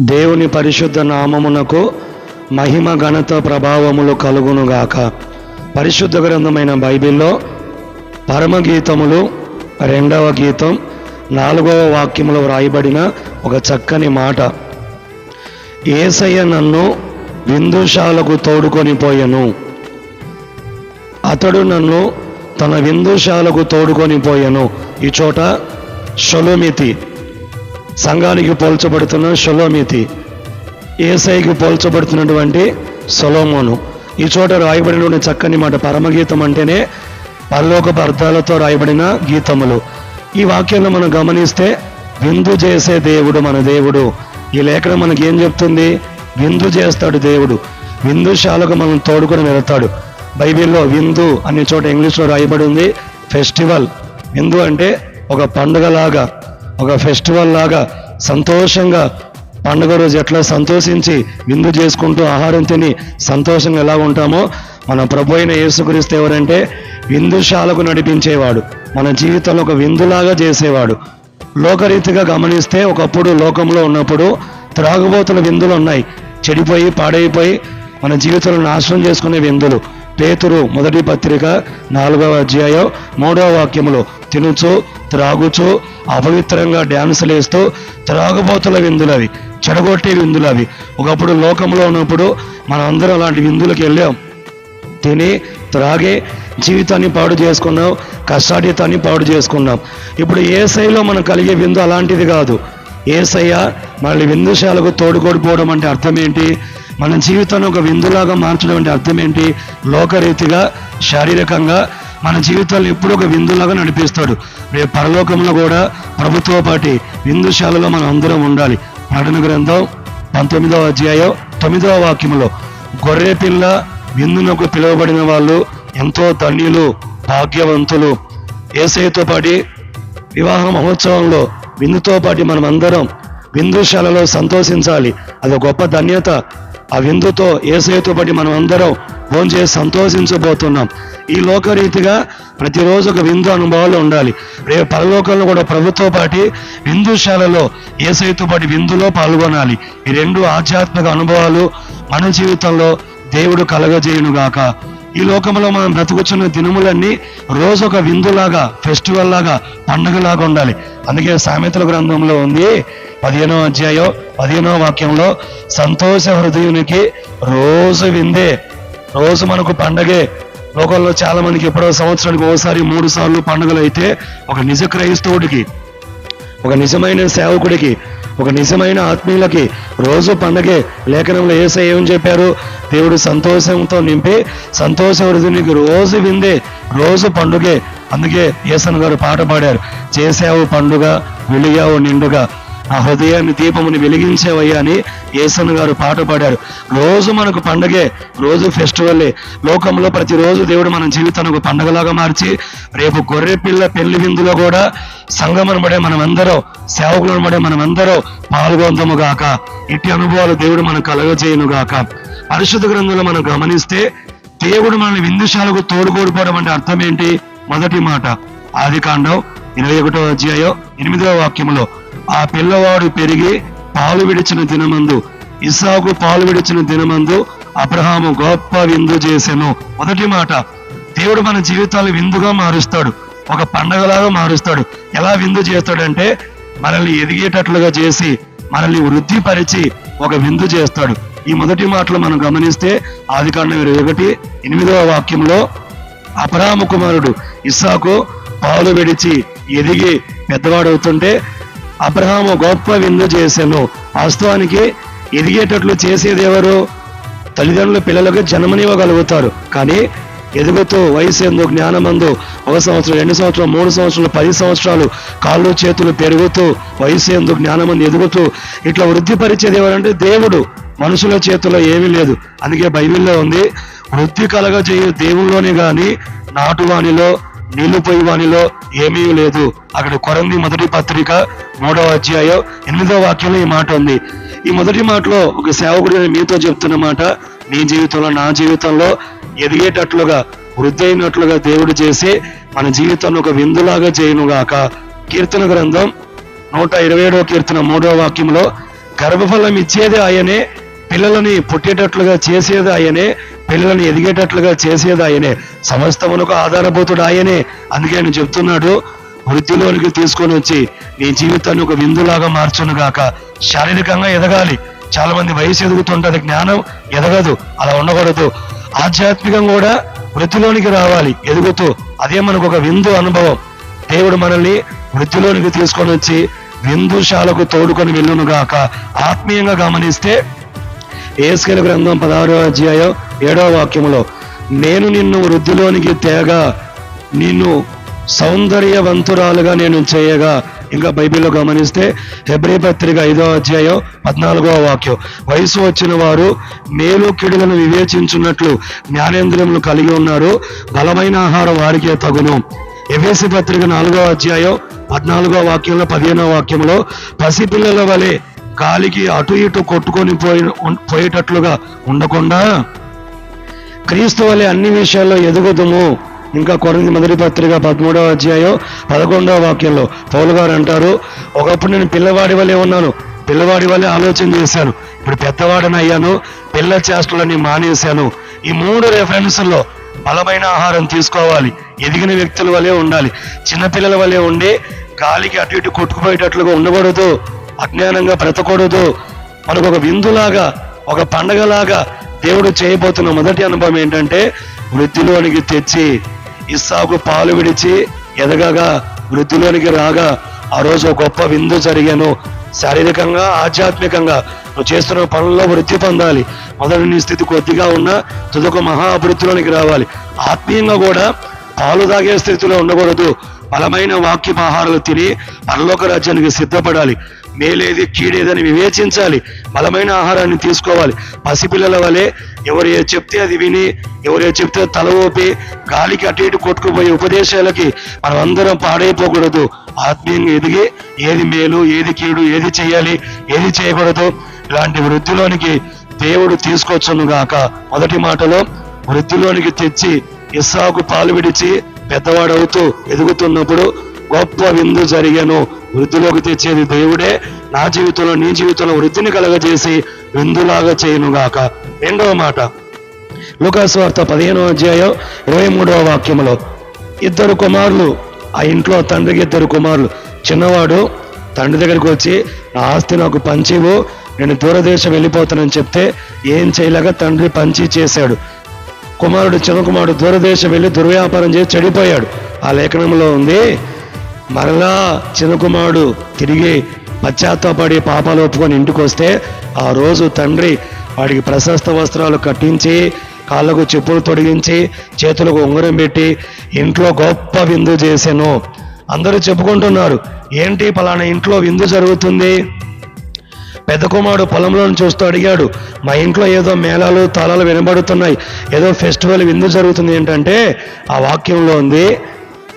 దేవుని పరిశుద్ధ నామమునకు మహిమ ఘనత ప్రభావములు కలుగునుగాక. పరిశుద్ధ గ్రంథమైన బైబిల్లో పరమగీతములు రెండవ గీతం నాలుగవ వాక్యములో వ్రాయబడిన ఒక చక్కని మాట. ఏసయ్య నన్ను విందుశాలకు తోడుకొని పోయెను. అతడు నన్ను తన విందుశాలకు తోడుకొని పోయెను. ఈ చోట షొలుమితి సంఘానికి పోల్చబడుతున్న షలోమితి ఏసైకి పోల్చబడుతున్నటువంటి సొలోమోను. ఈ చోట రాయబడిన చక్కని మాట పరమగీతం అంటేనే పరలోక అర్థాలతో రాయబడిన గీతములు. ఈ వాక్యాలను మనం గమనిస్తే విందు చేసే దేవుడు మన దేవుడు. ఈ లేఖనం మనకి ఏం చెప్తుంది? విందు చేస్తాడు దేవుడు. విందుశాలకు మనం తోడుకొని వెళ్తాడు. బైబిల్లో విందు అనే చోట ఇంగ్లీష్లో రాయబడి ఉంది ఫెస్టివల్. విందు అంటే ఒక పండుగలాగా. ఒక ఫెస్టివల్ లాగా సంతోషంగా పండుగ రోజు ఎట్లా సంతోషించి విందు చేసుకుంటూ ఆహారం తిని సంతోషంగా ఎలా ఉంటామో మన ప్రభు అయిన యేసుక్రీస్తు ఎవరంటే విందుశాలకు నడిపించేవాడు. మన జీవితంలో ఒక విందులాగా చేసేవాడు. లోకరీతిగా గమనిస్తే ఒకప్పుడు లోకంలో ఉన్నప్పుడు త్రాగుబోతుల విందులు ఉన్నాయి. చెడిపోయి పాడైపోయి మన జీవితంలో నాశనం చేసుకునే విందులు. పేతురు మొదటి పత్రిక నాలుగవ అధ్యాయం మూడవ వాక్యములో తినుచు త్రాగుచు అపవిత్రంగా డ్యాన్సులు వేస్తూ త్రాగుబోతుల విందులు అవి చెడగొట్టే విందులు అవి ఒకప్పుడు లోకంలో ఉన్నప్పుడు మనం అందరం అలాంటి విందులకు వెళ్ళాం. తిని త్రాగి జీవితాన్ని పాడు చేసుకున్నాం కష్టాడితాన్ని పాడు చేసుకున్నాం. ఇప్పుడు ఏ శైలో మనం కలిగే విందు అలాంటిది కాదు. ఏసయ్య మళ్ళీ విందుశాలకు తోడుకోడిపోవడం అంటే అర్థం ఏంటి? మన జీవితాన్ని ఒక విందులాగా మార్చడం అంటే అర్థం ఏంటి? లోకరీతిగా శారీరకంగా మన జీవితాలను ఎప్పుడు ఒక విందులాగా నడిపిస్తాడు. రేపు పరలోకంలో కూడా ప్రభుత్వ పాటి విందుశాలలో మనం అందరం ఉండాలి. ప్రకటన గ్రంథం పంతొమ్మిదవ అధ్యాయం తొమ్మిదవ వాక్యములో గొర్రె పిల్ల విందునకు పిలువబడిన వాళ్ళు ఎంతో ధన్యులు భాగ్యవంతులు. ఏసైతో పాటి వివాహ మహోత్సవంలో విందుతో పాటి మనం అందరం విందుశాలలో సంతోషించాలి. అది గొప్ప ధన్యత. ఆ విందుతో ఏసైతో పాటు మనం అందరం భోంచేసి సంతోషించబోతున్నాం. ఈ లోకరీతిగా ప్రతిరోజు ఒక విందు అనుభవాలు ఉండాలి. రేపు పరలోకంలో కూడా ప్రభుత్వ పాటి విందుశాలలో ఏసైతో పాటు విందులో పాల్గొనాలి. ఈ రెండు ఆధ్యాత్మిక అనుభవాలు మన జీవితంలో దేవుడు కలగజేయునుగాక. ఈ లోకంలో మనం బ్రతుకుచున్న దినములన్నీ రోజు ఒక విందులాగా ఫెస్టివల్ లాగా పండుగలాగా ఉండాలి. అందుకే సామెతల గ్రంథంలో ఉంది పదిహేనో అధ్యాయం పదిహేనో వాక్యంలో సంతోష హృదయునికి రోజు విందే రోజు మనకు పండగే. లోకంలో చాలా మందికి ఎప్పుడో సంవత్సరానికి ఒకసారి మూడు సార్లు పండుగలు అయితే ఒక నిజ క్రైస్తవుడికి ఒక నిజమైన సేవకుడికి ఒక నిజమైన ఆత్మీయులకి రోజు పండగే లేఖనంలో ఏసై ఏం చెప్పారు? దేవుడు సంతోషంతో నింపి సంతోష వృద్ధునికి రోజు విందే రోజు పండుగే. అందుకే ఏసన్ గారు పాట పాడారు. చేసావు పండుగ వెలిగావు నిండుగా. ఆ హృదయాన్ని దీపముని వెలిగించేవయ్యా అని యేసన్ గారు పాట పాడారు. రోజు మనకు పండగే రోజు ఫెస్టివల్లే లోకంలో ప్రతిరోజు దేవుడు మన జీవితాన్ని ఒక పండగలాగా మార్చి రేపు గొర్రె పిల్ల పెళ్ళి విందులో కూడా సంగమను పడే మనమందరం సేవకులను పడే మనమందరం పాల్గొందము గాక ఇట్టి అనుభవాలు దేవుడు మనకు కలగజేయును గాక పరిశుద్ధ గ్రంథంలో మనం గమనిస్తే దేవుడు మనల్ని విందుశాలకు తోడుకోడిపోవడం అంటే అర్థం ఏంటి? మొదటి మాట ఆది కాండం ఇరవై ఒకటో అధ్యాయం ఎనిమిదవ వాక్యములో ఆ పిల్లవాడు పెరిగి పాలు విడిచిన దినమందు ఇసాకు పాలు విడిచిన దినమందు అబ్రహాము గొప్ప విందు చేసెను. మొదటి మాట దేవుడు మన జీవితాలు విందుగా మారుస్తాడు. ఒక పండగలాగా మారుస్తాడు. ఎలా విందు చేస్తాడంటే మనల్ని ఎదిగేటట్లుగా చేసి మనల్ని వృద్ధిపరిచి ఒక విందు చేస్తాడు. ఈ మొదటి మాటలు మనం గమనిస్తే ఆది కాండం ఇరవై ఒకటి ఎనిమిదవ వాక్యంలో అపరామ కుమారుడు ఇస్సాకు పాలు విడిచి ఎదిగి పెద్దవాడవుతుంటే అబ్రహాము గొప్ప విందు చేశాను వాస్తవానికి ఎదిగేటట్లు చేసేది ఎవరు? తల్లిదండ్రులు పిల్లలకు జన్మనివ్వగలుగుతారు. కానీ ఎదుగుతూ వయసు ఎందు జ్ఞానమందు ఒక సంవత్సరం రెండు సంవత్సరం మూడు సంవత్సరాలు పది సంవత్సరాలు కాళ్ళు చేతులు పెరుగుతూ వయసు ఎందు జ్ఞానమంది ఎదుగుతూ ఇట్లా వృద్ధిపరిచేది ఎవరంటే దేవుడు. మనుషుల చేతిలో ఏమీ లేదు. అందుకే బైబిల్లో ఉంది వృద్ధి కలగజేయు దేవుల్లోనే కానీ నాటువానిలో నీళ్ళుపోయి వానిలో ఏమీ లేదు. అక్కడ కొరంది మొదటి పత్రిక మూడవ అధ్యాయం ఎనిమిదవ వాక్యంలో ఈ మాట ఉంది. ఈ మొదటి మాటలో ఒక సేవకుడు మీతో చెప్తున్న మాట నీ జీవితంలో నా జీవితంలో ఎదిగేటట్లుగా వృద్ధి అయినట్లుగా దేవుడు చేసి మన జీవితాన్ని ఒక విందులాగా చేయనుగాక. కీర్తన గ్రంథం నూట ఇరవై ఏడవ కీర్తన మూడవ వాక్యంలో గర్భఫలం ఇచ్చేది ఆయనే పిల్లలని పుట్టేటట్లుగా చేసేది ఆయనే పిల్లలని ఎదిగేటట్లుగా చేసేది ఆయనే. సమస్తమునకు ఆధారభూతుడు ఆయనే. అందుకే ఆయన చెప్తున్నాడు వృద్ధిలోనికి తీసుకొని వచ్చి నీ జీవితాన్ని ఒక విందులాగా మార్చును గాక. శారీరకంగా ఎదగాలి. చాలా మంది వయసు ఎదుగుతుంటుంది జ్ఞానం ఎదగదు అలా ఉండకూడదు. ఆధ్యాత్మికం కూడా వృద్ధిలోనికి రావాలి ఎదుగుతూ. అదే మనకు ఒక విందు అనుభవం. దేవుడు మనల్ని వృద్ధిలోనికి తీసుకొని వచ్చి విందుశాలకు తోడుకొని వెళ్ళును గాక. ఆత్మీయంగా గమనిస్తే ఏస్కెల గ్రంథం పదహారో అధ్యాయం ఏడవ వాక్యములో నేను నిన్ను వృద్ధిలోనికి తేగా నిన్ను సౌందర్యవంతురాలుగా నేను చేయగా. ఇంకా బైబిల్లో గమనిస్తే హెబ్రి పత్రిక ఐదో అధ్యాయం పద్నాలుగో వాక్యం వయసు వచ్చిన వారు మేలు కిడులను వివేచించున్నట్లు జ్ఞానేంద్రియములు కలిగి ఉన్నారు బలమైన ఆహారం వారికే తగును. ఎవేసి పత్రిక నాలుగో అధ్యాయం పద్నాలుగో వాక్యంలో పదిహేనో వాక్యంలో పసిపిల్లల వలె గాలికి అటు ఇటు కొట్టుకొని పోయి పోయేటట్లుగా ఉండకుండా క్రీస్తు వలె అన్ని విషయాల్లో ఎదుగుదుము. ఇంకా కొరింది మొదటి పత్రిక పదమూడవ అధ్యాయం పదకొండవ వాక్యంలో పౌలు గారు అంటారు ఒకప్పుడు నేను పిల్లవాడి వలె ఉన్నాను పిల్లవాడి వల్లే ఆలోచన చేశాను. ఇప్పుడు పెద్దవాడని అయ్యాను పిల్ల చేష్టలని మానేశాను. ఈ మూడు రెఫరెన్స్లో బలమైన ఆహారం తీసుకోవాలి. ఎదిగిన వ్యక్తుల వలె ఉండాలి. చిన్నపిల్లల వలె ఉండి గాలికి అటు ఇటు కొట్టుకుపోయేటట్లుగా ఉండకూడదు. అజ్ఞానంగా బ్రతకూడదు. మనకు ఒక విందులాగా ఒక పండగలాగా దేవుడు చేయబోతున్న మొదటి అనుభవం ఏంటంటే వృద్ధిలోనికి తెచ్చి ఇస్సాకు పాలు విడిచి ఎదగగా వృద్ధిలోనికి రాగా ఆ రోజు ఒక గొప్ప విందు జరిగాను. శారీరకంగా ఆధ్యాత్మికంగా నువ్వు చేస్తున్న పనుల్లో వృద్ధి పొందాలి. మొదటి నీ స్థితి కొద్దిగా ఉన్నా తుదకు మహా అభివృద్ధిలోనికి రావాలి. ఆత్మీయంగా కూడా పాలు తాగే స్థితిలో ఉండకూడదు. బలమైన వాక్యపు ఆహారాలు తిని పరలోక రాజ్యానికి సిద్ధపడాలి. మేలేది కీడేదని వివేచించాలి. బలమైన ఆహారాన్ని తీసుకోవాలి. పసిపిల్లల వలె ఎవరు చెప్తే అది విని ఎవరు చెప్తే తల ఊపి గాలికి అటు ఇటు కొట్టుకుపోయే ఉపదేశాలకి మనం అందరం పాడైపోకూడదు. ఆత్మీయంగా ఎదిగి ఏది మేలు ఏది కీడు ఏది చేయాలి ఏది చేయకూడదు ఇలాంటి వృద్ధిలోనికి దేవుడు తీసుకొచ్చును గాక. మొదటి మాటలో వృద్ధిలోనికి తెచ్చి ఇస్సాకు పాలు విడిచి పెద్దవాడవుతూ ఎదుగుతున్నప్పుడు గొప్ప విందు జరిగాను. వృద్ధిలోకి తెచ్చేది దేవుడే. నా జీవితంలో నీ జీవితంలో వృద్ధిని కలగజేసి విందులాగా చేయనుగాక. రెండవ మాట. వార్త పదిహేనో అధ్యాయం ఇరవై మూడవ వాక్యములో ఇద్దరు కుమారులు ఆ ఇంట్లో తండ్రికి ఇద్దరు కుమారులు. చిన్నవాడు తండ్రి దగ్గరికి వచ్చి నా ఆస్తి నాకు పంచివు నేను దూరదేశం వెళ్ళిపోతానని చెప్తే ఏం చేయలేక తండ్రి పంచి చేశాడు. కుమారుడు చిన్న కుమారుడు దూరదేశం వెళ్ళి దుర్వ్యాపారం చేసి చెడిపోయాడు. ఆ లేఖనంలో ఉంది మరలా చిన్న కుమారుడు తిరిగి పశ్చాత్తాపడి పాపాలు ఒప్పుకొని ఇంటికి వస్తే ఆ రోజు తండ్రి వాడికి ప్రశస్త వస్త్రాలు కట్టించి కాళ్ళకు చెప్పులు తొడిగించి చేతులకు ఉంగరం పెట్టి ఇంట్లో గొప్ప విందు చేశాను. అందరూ చెప్పుకుంటున్నారు ఏంటి పలానా ఇంట్లో విందు జరుగుతుంది? పెద్ద కుమారుడు పొలంలో చూస్తూ అడిగాడు మా ఇంట్లో ఏదో మేళాలు తాళాలు వినబడుతున్నాయి. ఏదో ఫెస్టివల్ విందు జరుగుతుంది ఏంటంటే ఆ వాక్యంలో ఉంది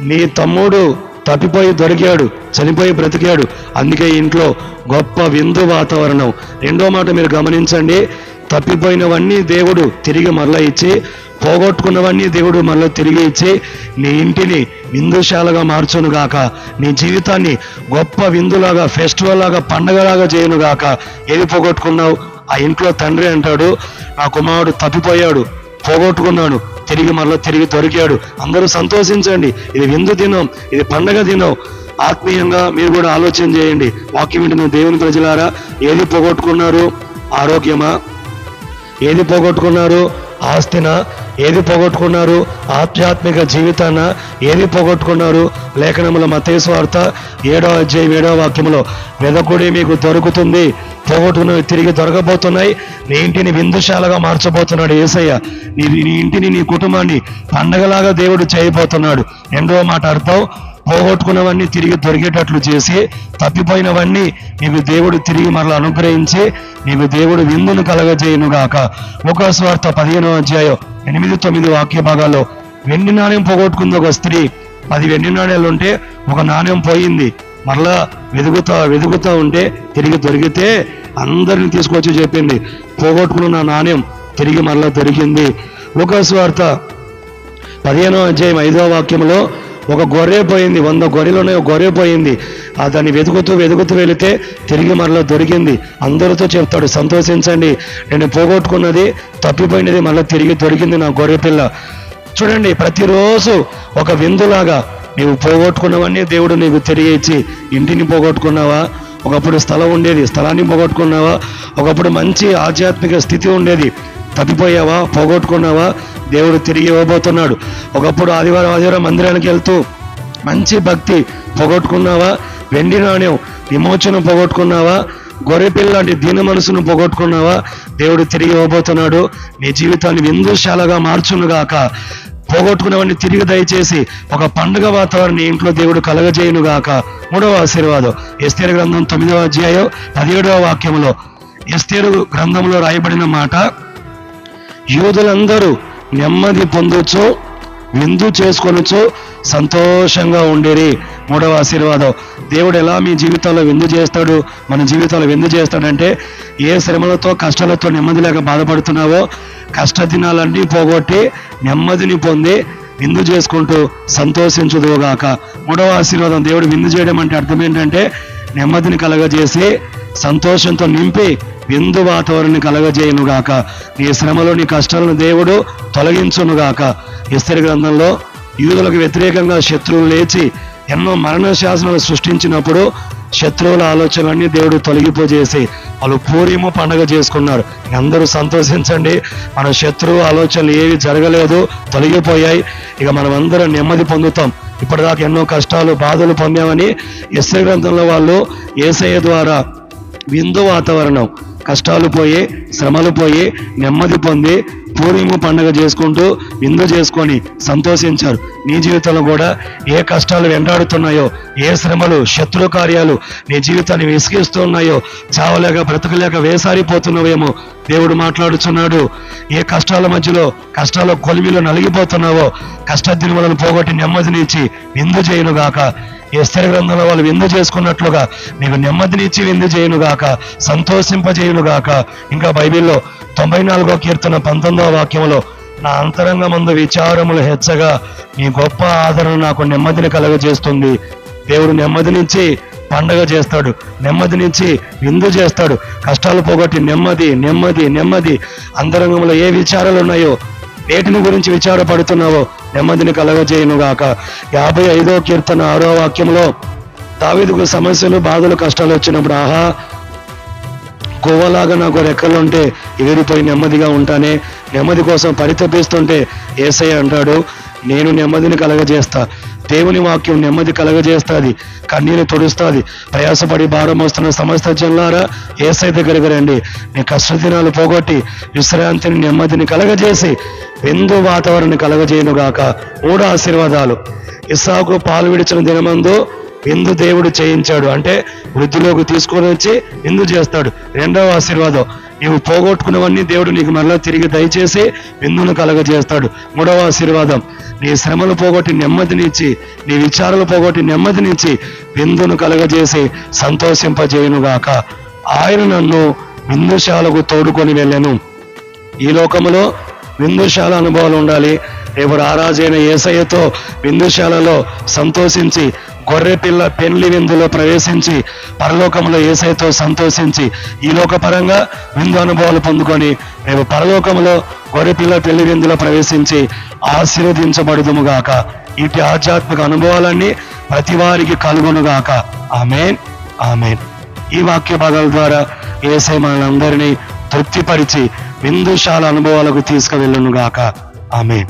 నీ తమ్ముడు తప్పిపోయి దొరికాడు చనిపోయి బ్రతికాడు. అందుకే ఇంట్లో గొప్ప విందు వాతావరణం. రెండో మాట మీరు గమనించండి తప్పిపోయినవన్నీ దేవుడు తిరిగి మరలా ఇచ్చి పోగొట్టుకున్నవన్నీ దేవుడు మళ్ళీ తిరిగి ఇచ్చి నీ ఇంటిని విందుశాలగా మార్చును గాక నీ జీవితాన్ని గొప్ప విందులాగా ఫెస్టివల్ లాగా పండగలాగా చేయను గాక ఏది పోగొట్టుకున్నావు? ఆ ఇంట్లో తండ్రి అంటాడు నా కుమారుడు తప్పిపోయాడు పోగొట్టుకున్నాడు తిరిగి మరలా తిరిగి దొరికాడు. అందరూ సంతోషించండి. ఇది విందు దినం ఇది పండగ దినం. ఆత్మీయంగా మీరు కూడా ఆలోచన చేయండి. వాక్యం వింటున్న దేవుని ప్రజలారా ఏది పోగొట్టుకున్నారు? ఆరోగ్యమా? ఏది పోగొట్టుకున్నారు? ఆస్తిన ఏది పోగొట్టుకున్నారు? ఆధ్యాత్మిక జీవితాన ఏది పోగొట్టుకున్నారు? లేఖనముల మతేశ్వార్త ఏడో అధ్యాయం ఏడో వాక్యములో వెదకుడి మీకు దొరుకుతుంది పోగొట్టుకున్నవి తిరిగి దొరకబోతున్నాయి. నీ ఇంటిని విందుశాలగా మార్చబోతున్నాడు ఏసయ్య. నీ నీ ఇంటిని నీ కుటుంబాన్ని పండగలాగా దేవుడు చేయబోతున్నాడు. ఎండో మాట అర్థం? పోగొట్టుకున్నవన్నీ తిరిగి దొరికేటట్లు చేసి తప్పిపోయినవన్నీ నీకు దేవుడు తిరిగి మరలా అనుగ్రహించి నీకు దేవుడు విందును కలగజేయును గాక ఒక స్వార్థ పదిహేనో అధ్యాయం ఎనిమిది తొమ్మిది వాక్య భాగాల్లో వెండి నాణ్యం పోగొట్టుకుంది ఒక స్త్రీ. పది వెండి నాణ్యాలు ఉంటే ఒక నాణ్యం పోయింది. మరలా వెతుకుతా వెతుకుతా ఉంటే తిరిగి దొరికితే అందరిని తీసుకొచ్చి చెప్పింది పోగొట్టుకున్న నా నాణ్యం తిరిగి మరలా దొరికింది. ఒక స్వార్థ పదిహేనో అధ్యాయం ఐదవ వాక్యంలో ఒక గొర్రె పోయింది వంద గొర్రెలు ఉన్నాయి ఒక గొర్రె పోయింది. ఆ దాన్ని వెతుకుతూ వెతుకుతూ వెళితే తిరిగి మరలా దొరికింది. అందరితో చెప్తాడు సంతోషించండి నేను పోగొట్టుకున్నది తప్పిపోయినది మళ్ళీ తిరిగి దొరికింది నా గొర్రె పిల్ల. చూడండి ప్రతిరోజు ఒక విందులాగా నీవు పోగొట్టుకున్నవన్నీ దేవుడు నీకు తిరిగి ఇచ్చి ఇంటిని పోగొట్టుకున్నావా? ఒకప్పుడు స్థలం ఉండేది స్థలాన్ని పోగొట్టుకున్నావా? ఒకప్పుడు మంచి ఆధ్యాత్మిక స్థితి ఉండేది. తప్పిపోయావా? పోగొట్టుకున్నావా? దేవుడు తిరిగి ఇవ్వబోతున్నాడు. ఒకప్పుడు ఆదివారం ఆదివారం మందిరానికి వెళ్తూ మంచి భక్తి పోగొట్టుకున్నావా? వెండి నాణ్యం విమోచన పొగొట్టుకున్నావా? గొర్రెపిల్ల లాంటి దీన మనసును పోగొట్టుకున్నావా? దేవుడు తిరిగి ఇవ్వబోతున్నాడు. నీ జీవితాన్ని విందుశాలగా మార్చునుగాక. పోగొట్టుకున్నవన్నీ తిరిగి దయచేసి ఒక పండుగ వాతావరణం ఇంట్లో దేవుడు కలగజేయునుగాక. మూడవ ఆశీర్వాదం. ఎస్తేరు గ్రంథం తొమ్మిదవ అధ్యాయం పదిహేడవ వాక్యంలో ఎస్తేరు గ్రంథంలో రాయబడిన మాట యూదులందరూ నెమ్మది పొందొచ్చు విందు చేసుకొనొచ్చు సంతోషంగా ఉండేది మూడవ ఆశీర్వాదం. దేవుడు ఎలా మీ జీవితంలో విందు చేస్తాడు మన జీవితంలో విందు చేస్తాడంటే ఏ శ్రమలతో కష్టాలతో నెమ్మది లేక బాధపడుతున్నావో కష్ట దినాలన్నీ పోగొట్టి నెమ్మదిని పొంది విందు చేసుకుంటూ సంతోషించుదువుగాక. మూడవ ఆశీర్వాదం. దేవుడు విందు చేయడం అంటే అర్థం ఏంటంటే నెమ్మదిని కలగజేసి సంతోషంతో నింపి విందు వాతావరణాన్ని కలగజేయునుగాక. నీ శ్రమలో నీ కష్టాలను దేవుడు తొలగించునుగాక. ఇస్తరి గ్రంథంలో యూదులకు వ్యతిరేకంగా శత్రువులు లేచి ఎన్నో మరణ శాసనాలు సృష్టించినప్పుడు శత్రువుల ఆలోచనలన్నీ దేవుడు తొలగిపోజేసి వాళ్ళు పూర్యము పండగ చేసుకున్నారు. అందరూ సంతోషించండి. మన శత్రువు ఆలోచనలు ఏవి జరగలేదు తొలగిపోయాయి. ఇక మనం అందరం నెమ్మది పొందుతాం. ఇప్పటిదాకా ఎన్నో కష్టాలు బాధలు పొందామని ఎస్ఐ గ్రంథంలో వాళ్ళు ఏసఐ ద్వారా విందు వాతావరణం. కష్టాలు పోయి శ్రమలు పోయి నెమ్మది పొంది పూర్వము పండుగ చేసుకుంటూ విందు చేసుకొని సంతోషించారు. నీ జీవితంలో కూడా ఏ కష్టాలు వెంటాడుతున్నాయో ఏ శ్రమలు శత్రు కార్యాలు నీ జీవితాన్ని విసిగిస్తున్నాయో చావలేక బ్రతకలేక వేసారిపోతున్నావేమో దేవుడు మాట్లాడుచున్నాడు. ఏ కష్టాల మధ్యలో కష్టాల కొలిమిలో నలిగిపోతున్నావో కష్ట కష్టదినములను పోగొట్టి నెమ్మదినిచ్చి విందు చేయనుగాక. ఎస్తర గ్రంథంలో వాళ్ళు విందు చేసుకున్నట్లుగా నీకు నెమ్మదినిచ్చి విందు చేయనుగాక సంతోషింపజేయునుగాక. ఇంకా బైబిల్లో తొంభై నాలుగో కీర్తన పంతొమ్మిదవ వాక్యంలో నా అంతరంగ ముందు విచారములు హెచ్చగా మీ గొప్ప ఆదరణ నాకు నెమ్మదిని కలుగజేస్తుంది. దేవుడు నెమ్మదినించి పండగ చేస్తాడు నెమ్మది నుంచి విందు చేస్తాడు. కష్టాలు పోగొట్టి నెమ్మది నెమ్మది నెమ్మది. అంతరంగంలో ఏ విచారాలు ఉన్నాయో వేటిని గురించి విచారపడుతున్నావో నెమ్మదిని కలగజేయనుగాక యాభై ఐదో కీర్తన ఆరో వాక్యంలో దావిదుకు సమస్యలు బాధలు కష్టాలు వచ్చినప్పుడు ఆహా గువ్వలాగా నాకు రెక్కలు ఉంటే ఎగిరిపోయి నెమ్మదిగా ఉంటానే నెమ్మది కోసం పరితపిస్తుంటే ఏసై అంటాడు నేను నెమ్మదిని కలగజేస్తా. దేవుని వాక్యం నెమ్మది కలగజేస్తుంది కన్నీరు తుడుస్తుంది. ప్రయాసపడి భారం వస్తున్న సమస్త జనులారా ఏసై దగ్గరికి రండి. నీ కష్టదినాలు పోగొట్టి విశ్రాంతిని నెమ్మదిని కలగజేసి విందు వాతావరణం కలగజేయనుగాక. మూడు ఆశీర్వాదాలు. ఇస్సాకు పాలు విడిచిన దినమందు ఎందు దేవుడు చేయించాడు. అంటే వృద్ధిలోకి తీసుకొని వచ్చి ఎందు చేస్తాడు. రెండవ ఆశీర్వాదం. నీవు పోగొట్టుకున్నవన్నీ దేవుడు నీకు మరలా తిరిగి దయచేసి విందును కలగజేస్తాడు. మూడవ ఆశీర్వాదం. నీ శ్రమలు పోగొట్టి నెమ్మదినిచ్చి నీ విచారాలు పోగొట్టి నెమ్మదినిచ్చి విందును కలగజేసి సంతోషింపజేయునుగాక. ఆయన నన్ను విందుశాలకు తోడుకొని వెళ్ళాను. ఈ లోకములో విందుశాల అనుభవాలు ఉండాలి. రేపు రారాజైన ఏసయ్యతో విందుశాలలో సంతోషించి గొర్రె పిల్ల పెళ్ళి విందులో ప్రవేశించి పరలోకంలో ఏసైతో సంతోషించి ఈ లోకపరంగా విందు అనుభవాలు పొందుకొని రేపు పరలోకంలో గొర్రె పిల్ల పెళ్ళి విందులో ప్రవేశించి ఆశీర్వదించబడుదుముగాక ఇటు ఆధ్యాత్మిక అనుభవాలన్నీ ప్రతి వారికి కలుగునుగాక ఆమెన్. ఆమెన్. ఈ వాక్య భాగాల ద్వారా ఏసై మనందరినీ తృప్తిపరిచి విందుశాల అనుభవాలకు తీసుకువెళ్ళునుగాక ఆమెన్.